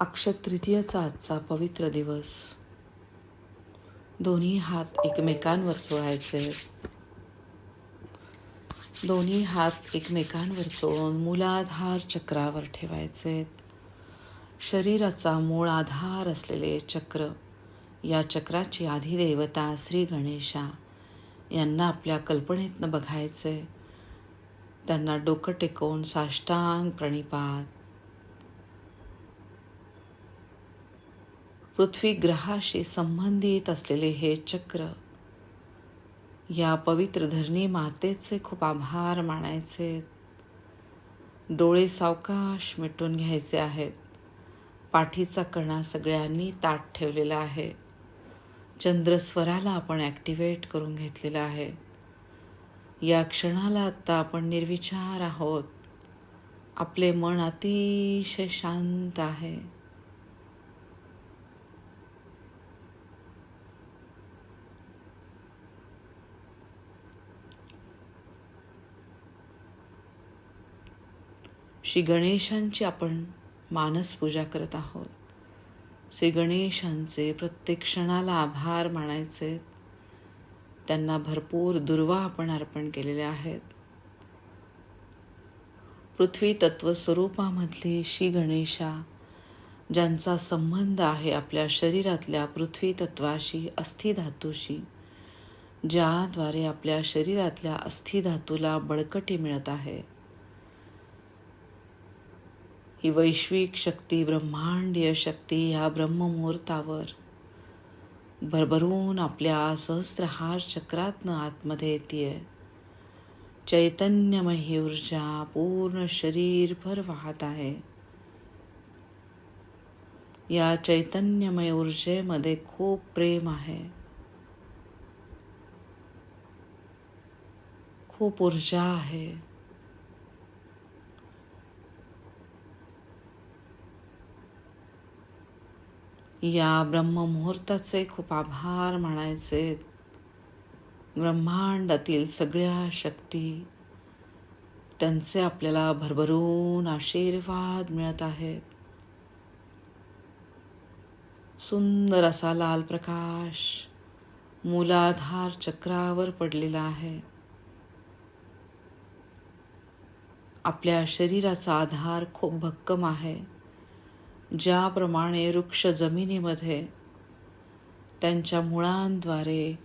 अक्षतृतीयचा आजचा पवित्र दिवस. दोन्ही हात एकमेकांवर चोळायचे. दोन्ही हात एकमेकांवर चोळून मूलाधार चक्रावर ठेवायचे. शरीराचा मूळ आधार असलेले चक्र या चक्राची आधिदेवता श्री गणेशा यांना आपल्या कल्पनेतनं बघायचे. त्यांना डोकं टेकवून साष्टांग प्रणिपात पृथ्वी ग्रहाशी संबंधित असलेले हे चक्र. या पवित्र धरणी मातेचे खूप आभार मानायचे. डोळे सावकाश मिटून घ्यायचे आहेत. पाठीचा कणा सगळ्यांनी ताट ठेवलेला आहे. चंद्रस्वराला आपण ॲक्टिवेट करून घेतलेला आहे. या क्षणाला आत्ता आपण निर्विचार आहोत. आपले मन अतिशय शांत आहे. श्री गणेशांची आपण मानस पूजा करत आहोत. श्री गणेशांचे प्रत्येक क्षणाला आभार मानायचे. त्यांना भरपूर दुर्वा आपण अर्पण केलेले आहेत. पृथ्वी तत्व स्वरूपामधले श्री गणेशा ज्यांचा संबंध आहे आपल्या शरीरातल्या पृथ्वी तत्वाशी अस्थिधातूशी ज्याद्वारे आपल्या शरीरातल्या अस्थिधातूला बळकटी मिळत आहे. ही वैश्विक शक्ती, ब्रह्मांडीय शक्ती, ह्या ब्रह्ममुहूर्तावर. भरभरून आपल्या सहस्त्रहार चक्रातनं आतमध्ये येते चैतन्यमय ऊर्जा पूर्ण शरीरभर वाहत आहे. या चैतन्यमय ऊर्जेमध्ये खूप प्रेम आहे. खूप ऊर्जा आहे. या ब्रह्ममुहूर्ताचे खूप आभार मानायचे. ब्रह्मांडातील सगळ्या शक्ती त्यांचे आपल्याला भरभरून आशीर्वाद मिळत आहेत. सुंदर असा लाल प्रकाश मूलाधार चक्रावर पडलेला आहे. आपल्या शरीराचा आधार खूप भक्कम आहे. ज्याप्रमाणे वृक्ष जमिनीमध्ये त्यांच्या मुळांद्वारे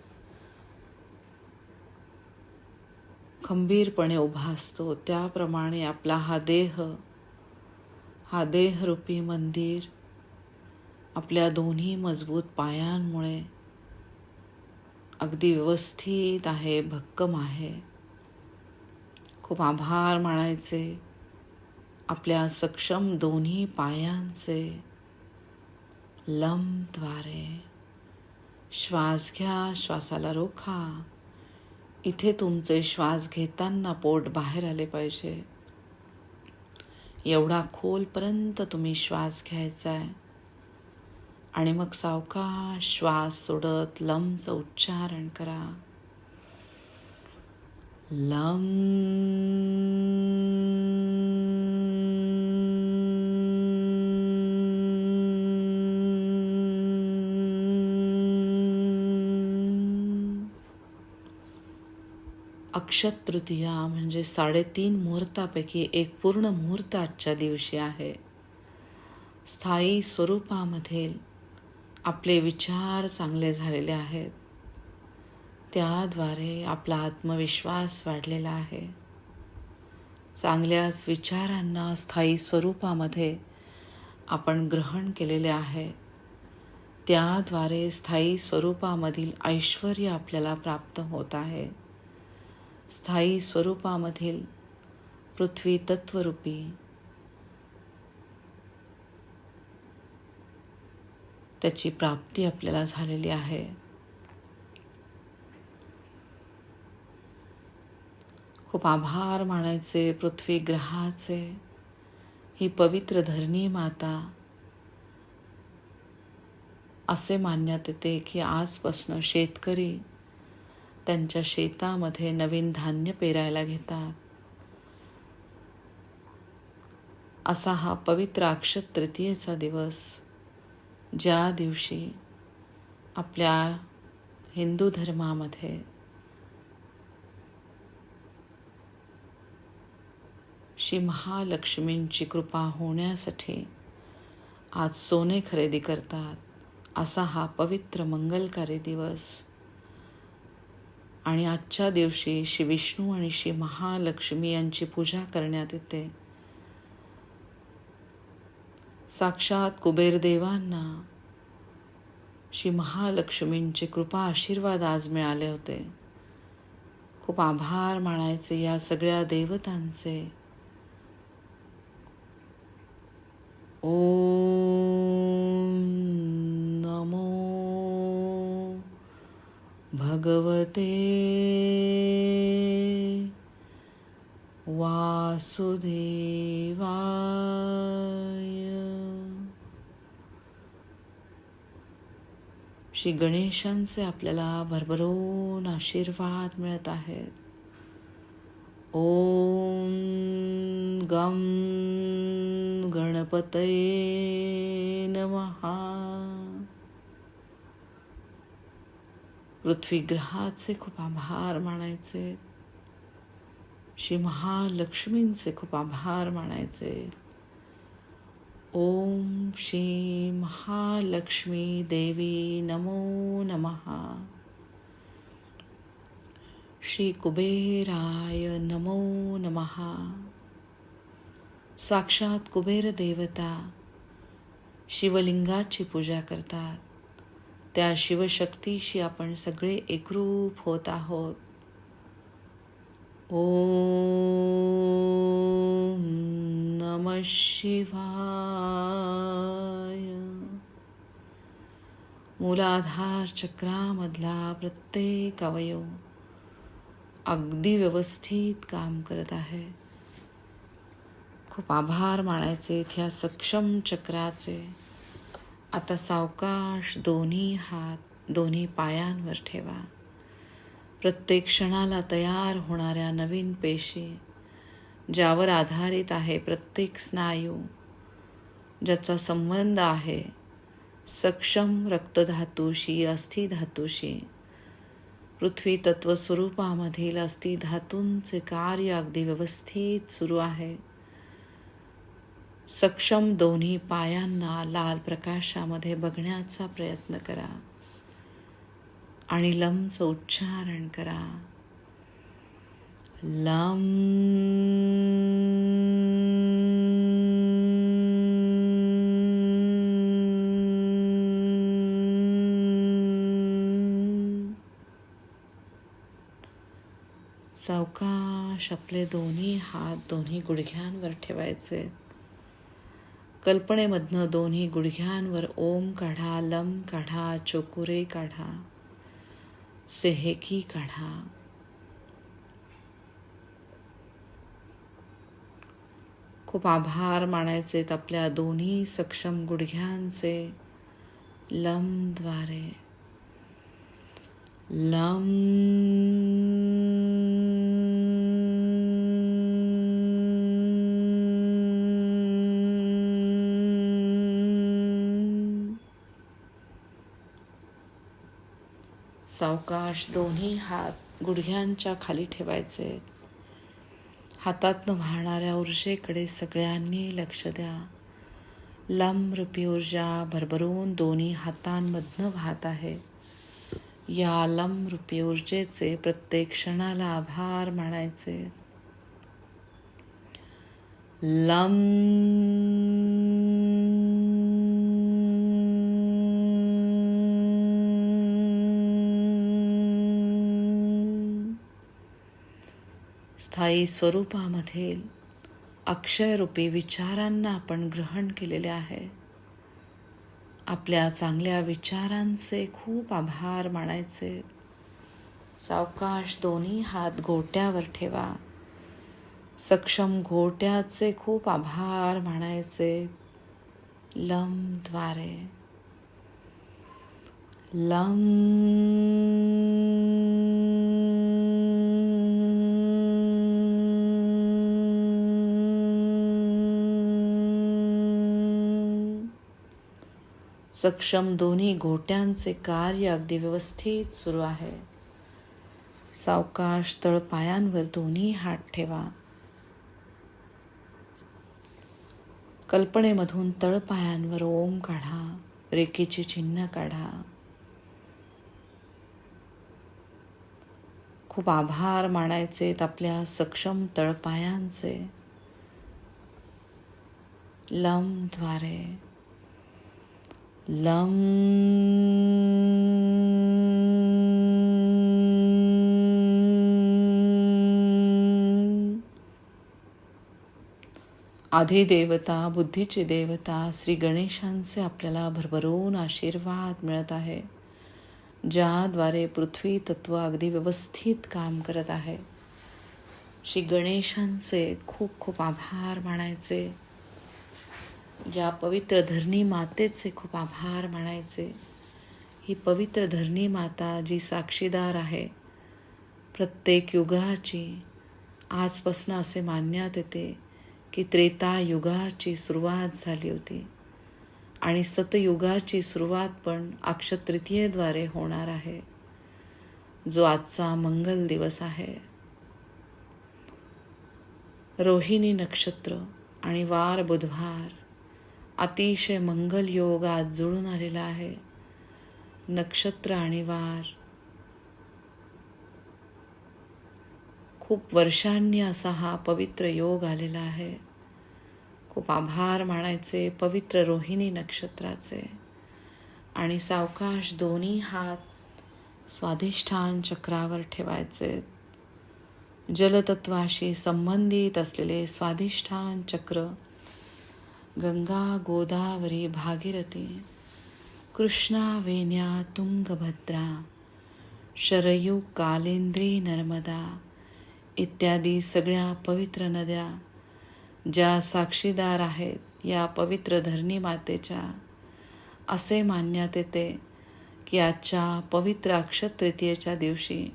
खंबीरपणे उभा असतो त्याप्रमाणे आपला हा देह हा देहरूपी मंदिर आपल्या दोन्ही मजबूत पायांमुळे अगदी व्यवस्थित आहे भक्कम आहे. खूप आभार मानायचे. आपल्या सक्षम दोन्ही पायांचे लंबद्वारे श्वास घ्या श्वासाला रोखा. इथे तुमचे श्वास घेताना पोट बाहेर आले पाहिजे. एवढा खोलपर्यंत तुम्ही श्वास घ्यायचा आहे आणि मग सावका श्वास सोडत लमचं उच्चारण करा. लम अक्षत तृतीया म्हणजे साडेतीन मुहूर्तापैकी एक पूर्ण मुहूर्त आजच्या दिवशी आहे. स्थायी स्वरूपामध्ये आपले विचार चांगले झालेले आहेत. त्याद्वारे आपला आत्मविश्वास वाढलेला आहे. चांगल्याच विचारांना स्थायी स्वरूपामध्ये आपण ग्रहण केलेले आहे. त्याद्वारे स्थायी स्वरूपामधील ऐश्वर आपल्याला प्राप्त होत आहे. स्थायी स्वरूपामधील पृथ्वी तत्वरूपी. त्याची प्राप्ती आपल्याला झालेली आहे. खूप आभार मानायचे पृथ्वी ग्रहाचे. ही पवित्र धरणी माता. असे मानण्यात येते की आजपासनं शेतकरी त्यांच्या शेतामध्ये नवीन धान्य पेरायला घेतात. असा हा पवित्र अक्षत तृतीयेचा दिवस ज्या दिवशी आपल्या हिंदू धर्मामध्ये श्री महालक्ष्मींची कृपा होण्यासाठी आज सोने खरेदी करतात असा हा पवित्र मंगलकारी दिवस आणि आजच्या दिवशी श्री विष्णू आणि श्री महालक्ष्मी यांची पूजा करण्यात येते. साक्षात कुबेरदेवांना श्री महालक्ष्मींचे कृपा आशीर्वाद आज मिळाले होते. खूप आभार मानायचे या सगळ्या देवतांचे. ओ भगवते। वासुदेवाय। श्री गणेशांचे आपल्याला भरभरून आशीर्वाद मिळत आहेत. ओम गम गणपतये नमहा पृथ्वीग्रहाचे खूप आभार मानायचे. श्री महालक्ष्मींचे खूप आभार मानायचे. ओम श्री महालक्ष्मी देवी नमो नमहा श्री कुबेराय नमो. नमहा साक्षात कुबेर देवता शिवलिंगाची पूजा करतात. त्या शिवशक्तीशी आपण सगळे एकरूप होत आहोत. ओम नम शिवाय. मूलाधार चक्रामधला प्रत्येक अवयव अगदी व्यवस्थित काम करत आहे. खूप आभार मानायचे इथे सक्षम चक्राचे. आता सावकाश दोन्ही हात दोन्ही पायांवर ठेवा. प्रत्येक क्षणाला तयार होणाऱ्या नवीन पेशी ज्यावर आधारित आहे प्रत्येक स्नायू ज्याचा संबंध आहे सक्षम रक्तधातूशी अस्थिधातूशी. पृथ्वी तत्वस्वरूपामधील अस्थिधातूंचे कार्य अगदी व्यवस्थित सुरू आहे. सक्षम दोन्ही पायांना लाल प्रकाशामध्ये बघण्याचा प्रयत्न करा. आणि लमचं उच्चारण करा. लम. सावकाश आपले दोन्ही हात दोन्ही गुडघ्यांवर ठेवायचे. कल्पनेमधनं दोन्ही गुडघ्यांवर ओम काढा लम काढा चोकुरे काढा सेहेकी काढा. खूप आभार मानायचेत आपल्या दोन्ही सक्षम गुडघ्यांचे लमद्वारे लम सावकाश दोन्ही हात गुडघ्यांच्या खाली ठेवायचे. हातातनं वाहणाऱ्या ऊर्जेकडे सगळ्यांनी लक्ष द्या. लमरूपी ऊर्जा भरभरून दोन्ही हातांमधनं वाहत आहे. या लमरूपी ऊर्जेचे प्रत्येक क्षणाला आभार मानायचे. लम स्थायी स्वरूपामधील अक्षयरूपी विचारांना आपण ग्रहण केलेले आहे. आपल्या चांगल्या विचारांचे खूप आभार मानायचे. सावकाश दोन्ही हात गोट्यावर ठेवा. सक्षम घोट्याचे खूप आभार मानायचे. लमद्वारे लम सक्षम दोन्ही घोट्यांचे कार्य अगदी व्यवस्थित सुरू आहे. सावकाश तळपायांवर दोन्ही हात ठेवा. कल्पनेमधून तळपायांवर ओम काढा रेखेची चिन्ह काढा. खूप आभार मानायचेत आपल्या सक्षम तळपायांचे लमद्वारे लं आधी देवता बुद्धीची देवता श्री गणेशांचे आपल्याला भरभरून आशीर्वाद मिळत आहे ज्याद्वारे पृथ्वी तत्व अगदी व्यवस्थित काम करत आहे. श्री गणेशांचे खूप खूप आभार मानायचे. या पवित्र धरणी मातेचे खूप आभार मानायचे. ही पवित्र धरणी माता जी साक्षीदार आहे प्रत्येक युगाची आजपासून असे मानण्यात येते की त्रेता युगाची सुरुवात झाली होती आणि सतयुगाची सुरुवात पण अक्षतृतीयेद्वारे होणार आहे. जो आजचा मंगल दिवस आहे. रोहिणी नक्षत्र आणि वार बुधवार अतिशय मंगल योग आज जुळून आलेला आहे. नक्षत्र आणि वार. खूप वर्षांनी असा हा पवित्र योग आलेला आहे. खूप आभार मानायचे पवित्र रोहिणी नक्षत्राचे. आणि सावकाश दोन्ही हात स्वाधिष्ठान चक्रावर ठेवायचे. जलतत्वाशी संबंधित असलेले स्वाधिष्ठान चक्र गंगा गोदावरी भागीरथी। कृष्णा वेण्या तुंगभद्रा शरयू कालेंद्री नर्मदा। इत्यादी सगळ्या पवित्र नद्या ज्या साक्षीदार आहेत या पवित्र धरणी मातेच्या असे मानण्यात येते की आजच्या पवित्र अक्षतृतीयेच्या दिवशी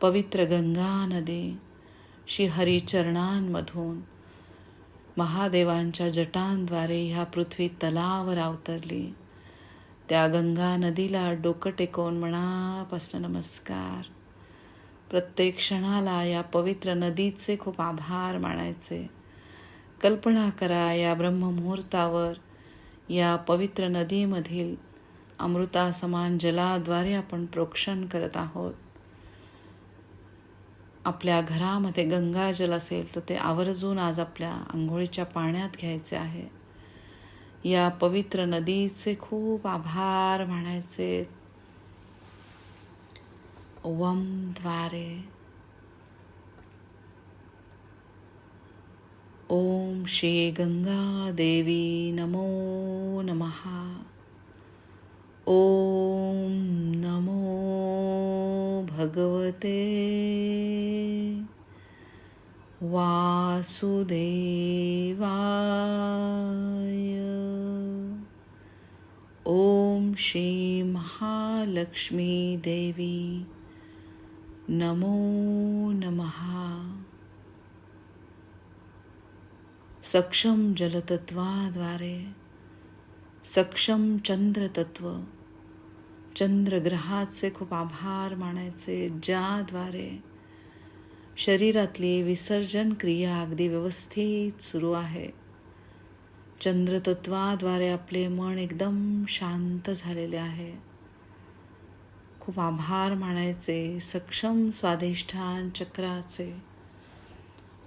पवित्र गंगा नदी श्री हरिचरणांमधून महादेवांच्या जटांद्वारे ह्या पृथ्वी तलावर अवतरली. त्या गंगा नदीला डोकं टेकवून मनापासून नमस्कार. प्रत्येक क्षणाला या पवित्र नदीचे खूप आभार मानायचे. कल्पना करा या ब्रह्ममुहूर्तावर या पवित्र नदीमधील अमृतासमान जलाद्वारे आपण प्रोक्षण करत आहोत. आपल्या घरामध्ये गंगाजल असेल तर ते आवर्जून आज आपल्या आंघोळीच्या पाण्यात घ्यायचे आहे. या पवित्र नदीचे खूप आभार म्हणायचे ओमद्वारे. ओम श्री गंगा देवी नमो नमः. ओम नमो भगवते। वासुदेवाय। ॐ श्री महालक्ष्मी देवी नमो नमः। सक्षम जलतत्वाद्वारे सक्षम चंद्रतत्व चंद्रग्रहाचे खूप आभार मानायचे ज्याद्वारे शरीरातली विसर्जन क्रिया अगदी व्यवस्थित सुरू आहे. चंद्रतत्वाद्वारे आपले मन एकदम शांत झालेले आहे. खूप आभार मानायचे सक्षम स्वाधिष्ठान चक्राचे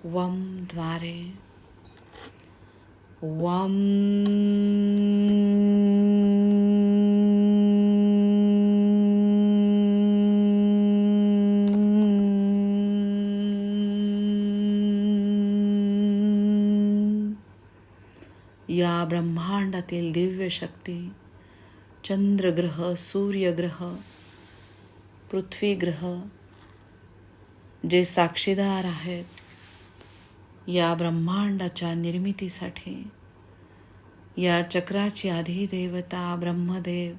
वमद्वारे वम ब्रह्मांडातील दिव्य शक्ती चंद्रग्रह सूर्यग्रह पृथ्वीग्रह जे साक्षीदार आहेत या ब्रह्मांडाच्या निर्मितीसाठी या चक्राची आधी देवता ब्रह्मदेव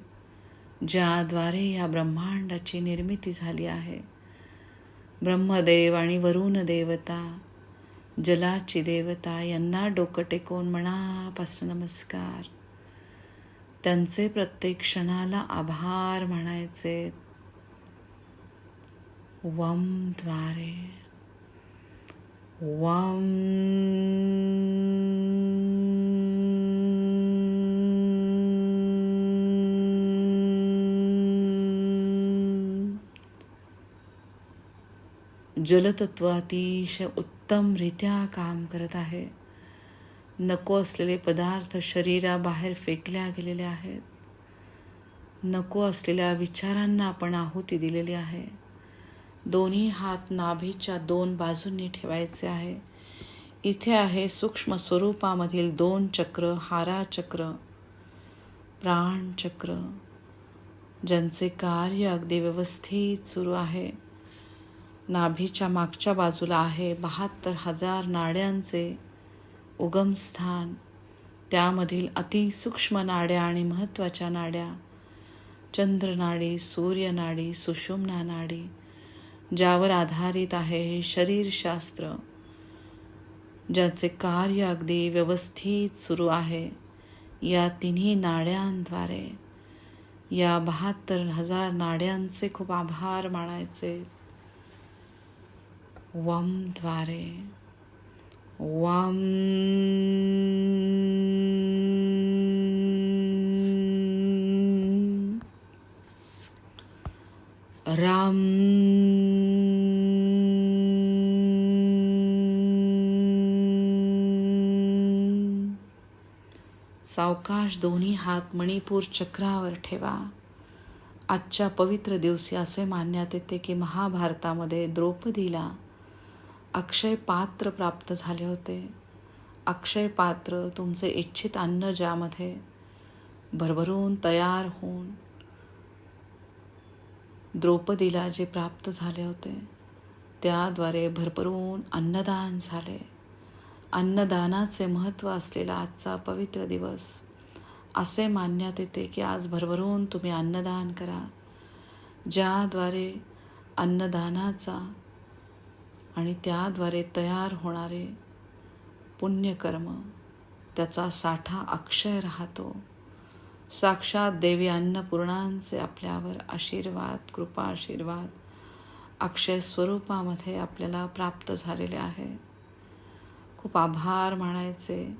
ज्याद्वारे या ब्रह्मांडाची निर्मिती झाली आहे. ब्रह्मदेव आणि वरुण देवता जलाची देवता यांना डोकं टेकवून मनापासून नमस्कार. त्यांचे प्रत्येक क्षणाला आभार मानायचे वमद्वारे वम जलतत्व अतिशय उत्तमरित्या काम करत आहे. नको असलेले पदार्थ शरीराबाहेर फेकल्या गेलेले आहेत. नको असलेल्या विचारांना आपण आहुती दिलेली आहे. दोन्ही हात नाभीच्या दोन बाजूंनी ठेवायचे आहे. इथे आहे सूक्ष्म स्वरूपामधील दोन चक्र हारा चक्र प्राणचक्र ज्यांचे कार्य अगदी व्यवस्थित सुरू आहे. नाभीच्या मागच्या बाजूला आहे बहात्तर हजार नाड्यांचे उगमस्थान त्यामधील अतिसूक्ष्म नाड्या आणि महत्त्वाच्या नाड्या चंद्रनाडी सूर्यनाडी सुषुम्ना नाडी ज्यावर आधारित आहे हे शरीरशास्त्र ज्याचे कार्य अगदी व्यवस्थित सुरू आहे या तिन्ही नाड्यांद्वारे या बहात्तर हजार नाड्यांचे खूप आभार मानायचे. वमद्वारे वम राम सावकाश दोन्ही हात मणिपूर चक्रावर ठेवा. आजच्या पवित्र दिवशी असे मानण्यात येते की महाभारतामध्ये द्रौपदीला अक्षय पात्र प्राप्त झाले होते. अक्षय पात्र तुमचे इच्छित अन्न ज्यामध्ये भरभरून तयार होऊन द्रौपदीला जे प्राप्त झाले होते त्याद्वारे भरभरून अन्नदान झाले. अन्नदानाचे महत्त्व असलेला आजचा पवित्र दिवस असे मानण्यात येते की आज भरभरून तुम्ही अन्नदान करा ज्याद्वारे अन्नदानाचा आणि त्याद्वारे तयार होणारे पुण्यकर्म त्याचा साठा अक्षय राहतो. साक्षात देवी अन्नपूर्णांचे आपल्यावर आशीर्वाद कृपा आशीर्वाद अक्षय स्वरूपामध्ये आपल्याला प्राप्त झालेले आहे. खूप आभार मानायचे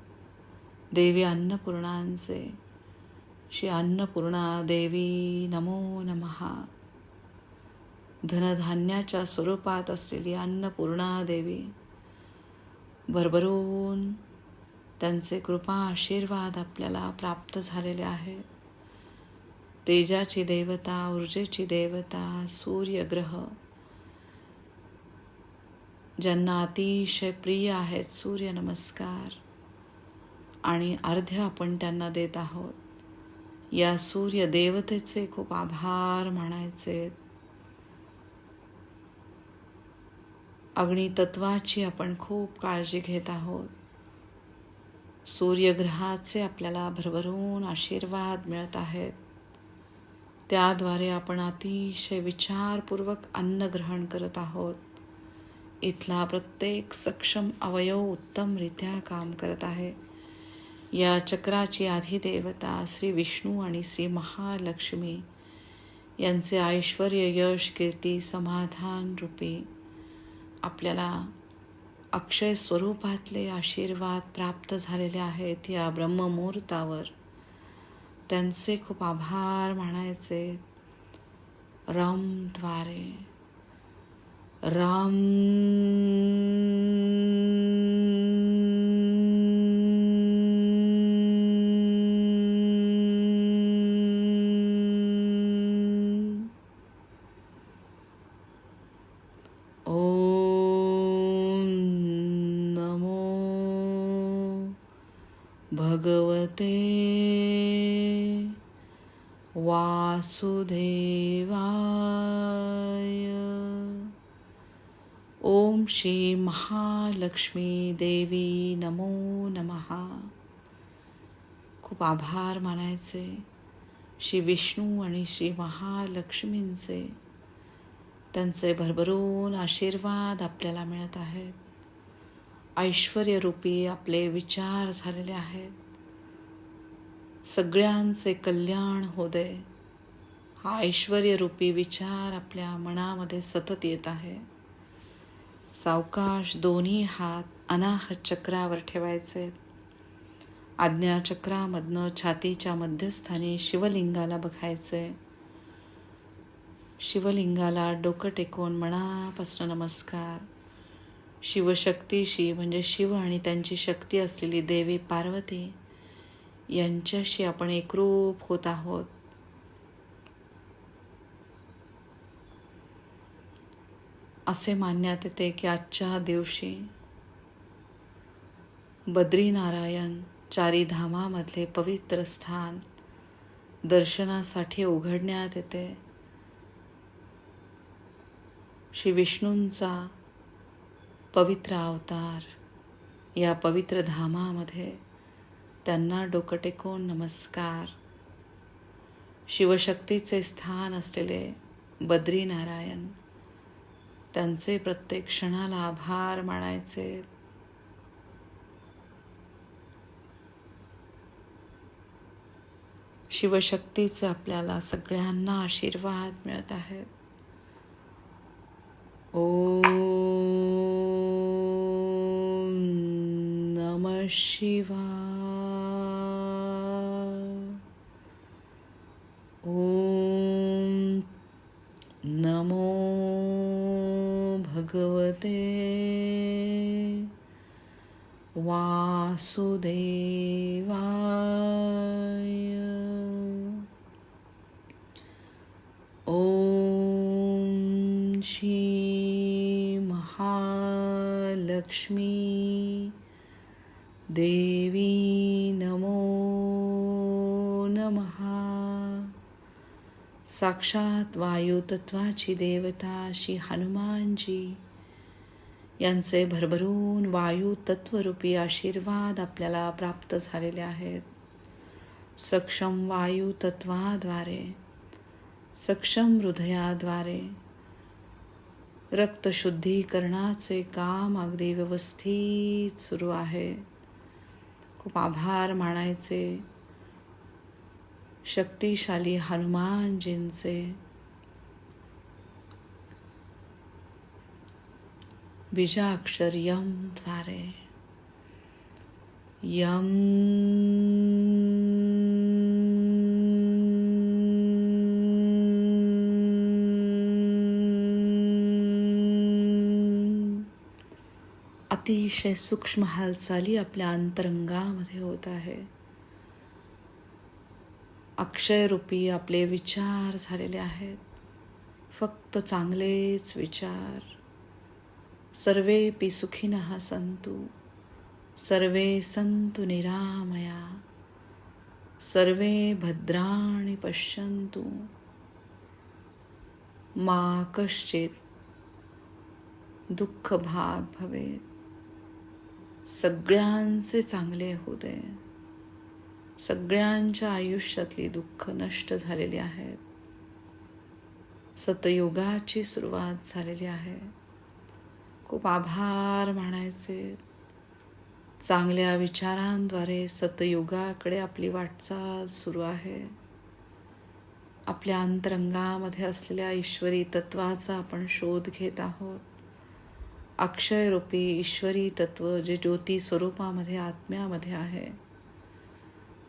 देवी अन्नपूर्णांचे. श्री अन्नपूर्णा देवी नमो नमहा धनधान्याच्या स्वरूपात असलेली अन्नपूर्णा देवी भरभरून त्यांचे कृपा आशीर्वाद आपल्याला प्राप्त झालेले आहे. तेजाची देवता ऊर्जेची देवता सूर्यग्रह ज्यांना अतिशय प्रिय आहेत सूर्य नमस्कार आणि अर्ध्य आपण त्यांना देत आहोत. या सूर्य देवतेचे खूप आभार मानायचे. अग्नितत्वाची आपण खूप काळजी घेत आहोत. सूर्यग्रहाचे आपल्याला भरभरून आशीर्वाद मिळत आहेत. त्याद्वारे आपण अतिशय विचारपूर्वक अन्न ग्रहण करत आहोत. इथला प्रत्येक सक्षम अवयव उत्तमरित्या काम करत आहे. या चक्राची आधिदेवता श्री विष्णू आणि श्री महालक्ष्मी यांचे ऐश्वर यश कीर्ती समाधान रूपी आपल्याला अक्षय स्वरूपातले आशीर्वाद प्राप्त झालेले आहेत या ब्रह्ममुहूर्तावर. त्यांचे खूप आभार मानायचे. रमद्वारे राम श्री महालक्ष्मी देवी नमो नमहा खूप आभार मानायचे. श्री विष्णू आणि श्री महालक्ष्मींचे त्यांचे भरभरून आशीर्वाद आपल्याला मिळत आहेत. ऐश्वर्यरूपी आपले विचार झालेले आहेत. सगळ्यांचे कल्याण हो दे. हा ऐश्वर्यरूपी विचार आपल्या मनामध्ये सतत येत आहे. सावकाश दोन्ही हात अनाहत चक्रावर ठेवायचे. आज्ञाचक्रामधनं छातीच्या मध्यस्थानी शिवलिंगाला बघायचे. शिवलिंगाला डोकं टेकून मनापासून नमस्कार. शिवशक्तीशी म्हणजे शिव आणि त्यांची शक्ती असलेली देवी पार्वती यांच्याशी आपण एकरूप होत आहोत. असे मानण्यात येते की आजच्या दिवशी बद्रीनारायण चारी धामामधले पवित्र स्थान दर्शनासाठी उघडण्यात येते. श्री विष्णूंचा पवित्र अवतार या पवित्र धामामध्ये त्यांना डोकं टेकून नमस्कार. शिवशक्तीचे स्थान असलेले बद्रीनारायण त्यांचे प्रत्येक क्षणाला आभार मानायचे. शिवशक्तीचे आपल्याला सगळ्यांना आशीर्वाद मिळत आहेत ओ नमः शिवा ओम नमो भगवते। वासुदेवाय। ॐ श्री महालक्ष्मी। देवी नमो साक्षात वायुतत्वाची देवता श्री हनुमानजी. यांचे भरभरून वायू तत्वरूपी आशीर्वाद आपल्याला प्राप्त झालेले आहेत. सक्षम वायू तत्वाद्वारे सक्षम हृदयाद्वारे रक्तशुद्धीकरणाचे काम अगदी व्यवस्थित सुरू आहे. खूप आभार मानायचे. शक्तिशाली हनुमानजींचे बीजाक्षर यम द्वारे यम अतिशय सूक्ष्म हालचाली आपल्या अंतरंगामध्ये होत आहे. अक्षयरूपी आपले विचार झालेले आहेत. फक्त चांगलेच विचार. सर्वे पी सुखिनः संतु. सर्वे संतु निरामया. सर्वे भद्राणि पश्यन्तु. मा कश्चित दुःख भाग भवेत. सगळ्यांचे चांगले होऊ दे. सगळ्यांच्या आयुष्यातली दुःख नष्ट झालेली आहेत सतयुगाची सुरुवात झालेली आहे. खूप आभार मानायचे. चांगल्या विचारांद्वारे सतयुगाकडे आपली वाटचाल सुरू आहे. आपल्या अंतरंगामध्ये असलेल्या ईश्वरी तत्वाचा आपण शोध घेत आहोत. अक्षयरूपी ईश्वरी तत्व जे ज्योती स्वरूपामध्ये आत्म्यामध्ये आहे.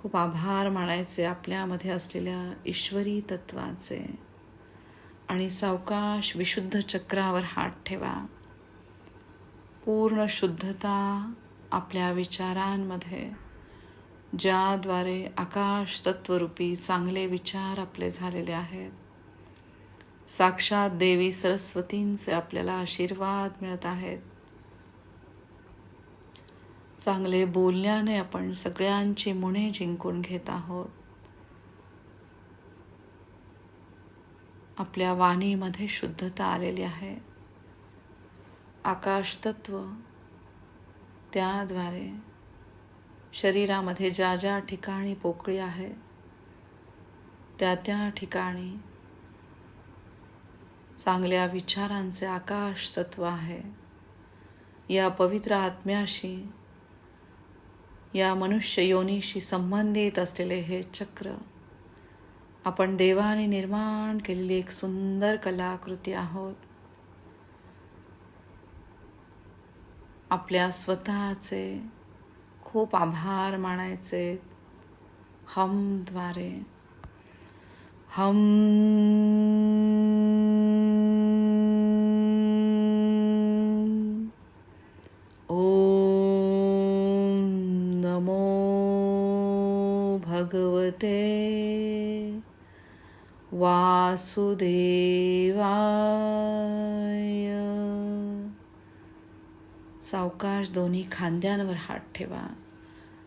खूप आभार मानायचे आपल्यामध्ये असलेल्या ईश्वरी तत्वाचे. आणि सावकाश विशुद्ध चक्रावर हात ठेवा. पूर्ण शुद्धता आपल्या विचारांमध्ये ज्याद्वारे आकाश तत्वरूपी चांगले विचार आपले झालेले आहेत. साक्षात देवी सरस्वतींचे आपल्याला आशीर्वाद मिळत आहेत. चांगले बोलण्याने आपण सगळ्यांची मुणे जिंकून घेत आहोत. आपल्या वाणीमध्ये शुद्धता आलेली आहे. आकाशतत्व त्याद्वारे शरीरामध्ये ज्या ज्या ठिकाणी पोकळी आहे त्या त्या ठिकाणी चांगल्या विचारांचे आकाश तत्व आहे. या पवित्र आत्म्याशी या मनुष्य योनीशी संबंधित असलेले हे चक्र. आपण देवाने निर्माण केलेली एक सुंदर कलाकृती आहोत. आपल्या स्वतःचे खूप आभार मानायचे. हमद्वारे हम ते वासुदेवाय। सावकाश दोन्ही खांद्यांवर हात ठेवा.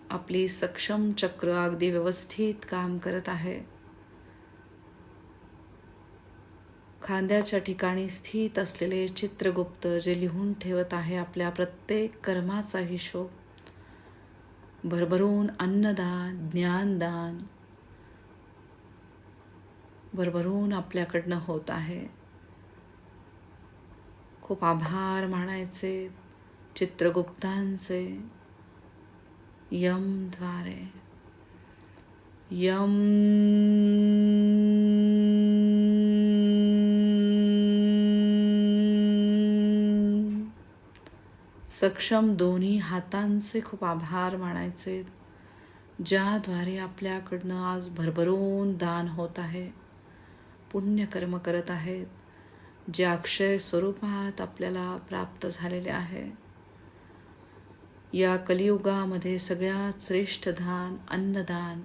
आपली सक्षम चक्र अगदी व्यवस्थित काम करत आहे. खांद्याच्या ठिकाणी स्थित असलेले चित्रगुप्त जे लिहून ठेवत आहे आपल्या प्रत्येक कर्माचा हिशोब. भरभरून अन्नदान ज्ञानदान भरभरून आपल्याकडनं होत आहे. खूप आभार मानायचे चित्रगुप्तांचे. यमद्वारे यम सक्षम दोन्ही हातांचे खूप आभार मानायचे ज्याद्वारे आपल्याकडनं आज भरभरून दान होत आहे. पुण्यकर्म करत आहेत जे अक्षय स्वरूपात आपल्याला प्राप्त झालेले आहे. या कलियुगामध्ये सगळ्यात श्रेष्ठ दान अन्नदान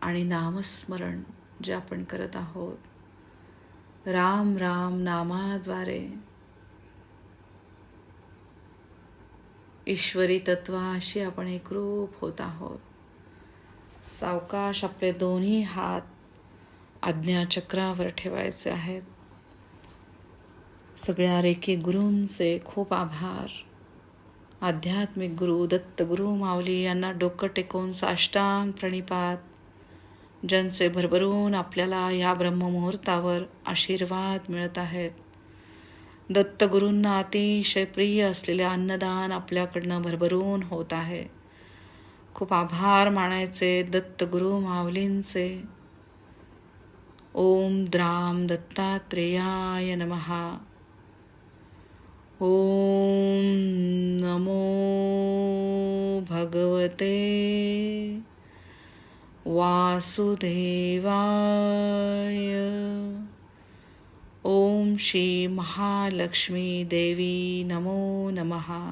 आणि नामस्मरण जे आपण करत आहोत राम राम नामाद्वारे ईश्वरी तत्वाशी आपण एकरूप होत आहोत. सावकाश आपले दोन्ही हात आज्ञाचक्रावर ठेवायचे आहेत. सगळ्या रेखी गुरूंचे खूप आभार. आध्यात्मिक गुरु दत्तगुरु माऊली यांना डोकं टेकवून साष्टांग प्रणिपात. ज्यांचे भरभरून आपल्याला या ब्रह्ममुहूर्तावर आशीर्वाद मिळत आहेत. दत्तगुरूंना अतिशय प्रिय असलेले अन्नदान आपल्याकडनं भरभरून होत आहे. खूप आभार मानायचे दत्तगुरु माऊलींचे. ओम द्राम दत्तात्रेयाय नमहा ओम नमो भगवते वासुदेवाय। ओम श्री महालक्ष्मी देवी नमो नमहा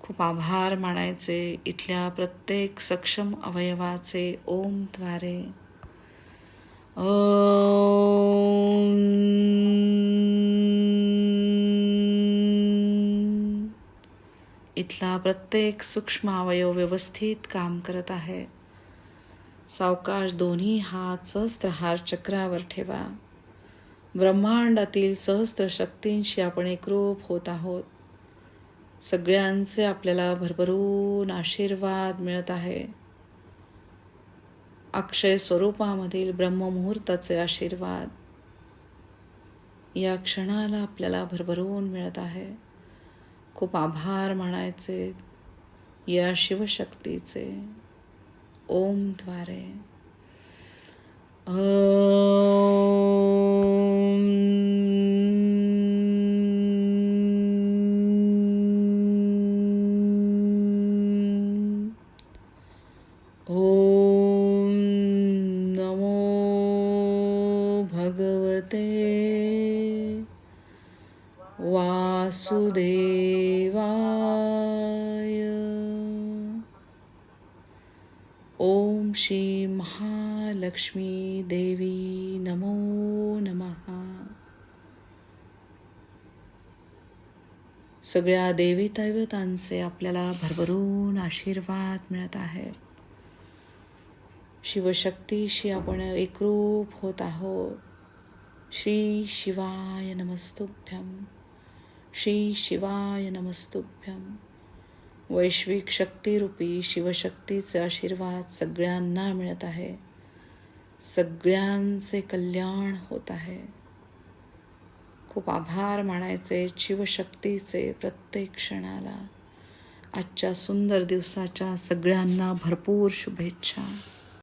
खूप आभार मानायचे इथल्या प्रत्येक सक्षम अवयवाचे ओमद्वारे इथला प्रत्येक सूक्ष्म अवयव व्यवस्थित काम करत आहे. सावकाश दोन्ही हात सहस्त्रहार चक्रावर ठेवा. ब्रह्मांडातील सहस्त्र शक्तींशी आपण एकरूप होत आहोत. सगळ्यांचे आपल्याला भरभरून आशीर्वाद मिळत आहे. अक्षय स्वरूपामधील ब्रह्ममुहूर्ताचे आशीर्वाद. या क्षणाला आपल्याला भरभरून मिळत आहे. खूप आभार मानायचे या शिवशक्तीचे. ओमद्वारे ओ भगवते वासुदेवाय. ओम श्री महालक्ष्मी देवी नमो नमः. सगळ्या देवी दैवतांचे आपल्याला भरभरून आशीर्वाद मिळत आहेत. शिवशक्तीशी आपण एकरूप होत आहोत. श्री शिवाय नमस्तुभ्यम श्री शिवाय नमस्तुभ्यम वैश्विक शक्तिरूपी शिवशक्तीचे आशीर्वाद सगळ्यांना मिळत आहे. सगळ्यांचे कल्याण होत आहे. खूप आभार मानायचे शिवशक्तीचे प्रत्येक क्षणाला. आजच्या सुंदर दिवसाच्या सगळ्यांना भरपूर शुभेच्छा.